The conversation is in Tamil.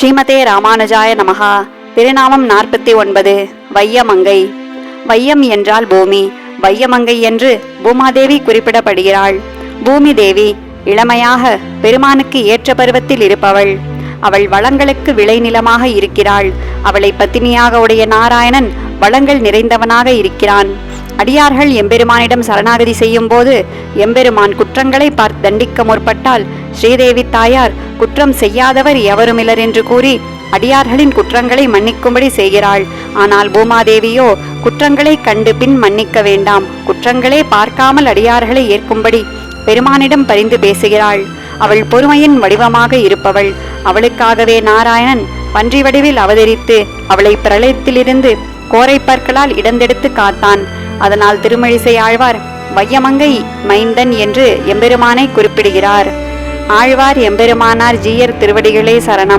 ஸ்ரீமதே ராமானுஜாய நமகா திருநாமம் நாற்பத்தி ஒன்பது வையமங்கை. வையம் என்றால் பூமி. வையமங்கை என்று பூமாதேவி குறிப்பிடப்படுகிறாள். பூமி தேவி இளமையாக பெருமானுக்கு ஏற்ற பருவத்தில் இருப்பவள். அவள் வளங்களுக்கு விளைநிலமாக இருக்கிறாள். அவளை பத்தினியாக உடைய நாராயணன் வளங்கள் நிறைந்தவனாக இருக்கிறான். அடியார்கள் எம்பெருமானிடம் சரணாகதி செய்யும் போது எம்பெருமான் குற்றங்களை பார்த்து தண்டிக்க முற்பட்டால் ஸ்ரீதேவி தாயார் குற்றம் செய்யாதவர் எவருமில்லர் என்று கூறி அடியார்களின் குற்றங்களை மன்னிக்கும்படி செய்கிறாள். ஆனால் பூமாதேவியோ குற்றங்களை கண்டு பின் மன்னிக்க வேண்டாம். குற்றங்களே பார்க்காமல் அடியார்களை ஏற்கும்படி பெருமானிடம் பரிந்து பேசுகிறாள். அவள் பொறுமையின் வடிவமாக இருப்பவள். அவளுக்காகவே நாராயணன் பன்றி வடிவில் அவதரித்து அவளை பிரளயத்திலிருந்து கோரைப்பற்களால் இடந்தெடுத்து காத்தான். அதனால் திருமழிசை ஆழ்வார் வையமங்கை மைந்தன் என்று எம்பெருமானை குறிப்பிடுகிறார். ஆழ்வார் எம்பெருமானார் ஜீயர் திருவடிகளே சரணம்.